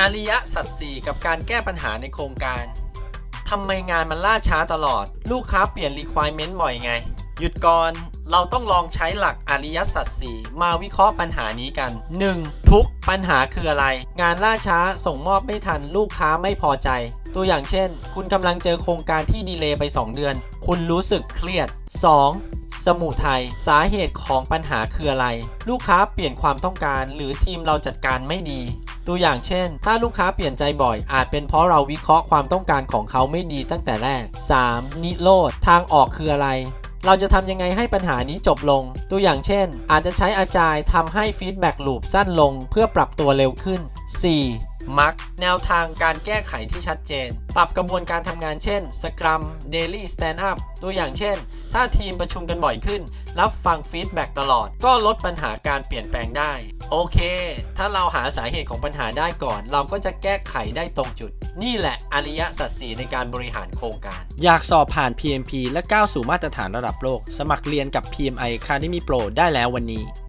อริยสัจสี่กับการแก้ปัญหาในโครงการทำไมงานมันล่าช้าตลอด ลูกค้าเปลี่ยน requirement บ่อยไง หยุดก่อน เราต้องลองใช้หลักอริยสัจสี่มาวิเคราะห์ปัญหานี้กัน 1. ทุกปัญหาคืออะไร งานล่าช้าส่งมอบไม่ทัน ลูกค้าไม่พอใจ ตัวอย่างเช่น คุณกำลังเจอโครงการที่ดีเลย์ไป 2 เดือน คุณรู้สึกเครียด 2. สมุทัยสาเหตุของปัญหาคืออะไร ลูกค้าเปลี่ยนความต้องการ หรือทีมเราจัดการไม่ดี ตัวอย่างเช่น ถ้าลูกค้าเปลี่ยนใจบ่อย อาจเป็นเพราะเราวิเคราะห์ความต้องการของเขาไม่ดีตั้งแต่แรก 3. นิโรธทางออกคืออะไรเราจะทำยังไงให้ปัญหานี้จบลง ตัวอย่างเช่น อาจจะใช้อาจายทำให้ฟีดแบ็กลูปสั้นลงเพื่อปรับตัวเร็วขึ้น 4. มักแนวทางการแก้ไขที่ชัดเจน ปรับกระบวนการทำงานเช่น Scrum Daily Stand Up ตัวอย่างเช่น ถ้าทีมประชุมกันบ่อยขึ้น รับฟังฟีดแบ็กตลอด ก็ลดปัญหาการเปลี่ยนแปลงได้ โอเค ถ้าเราหาสาเหตุของปัญหาได้ก่อน เราก็จะแก้ไขได้ตรงจุด นี่แหละอริยสัจสีในการบริหารโครงการ อยากสอบผ่าน PMP และก้าวสู่มาตรฐานระดับโลก สมัครเรียนกับ PMI Academy Pro ได้แล้ววันนี้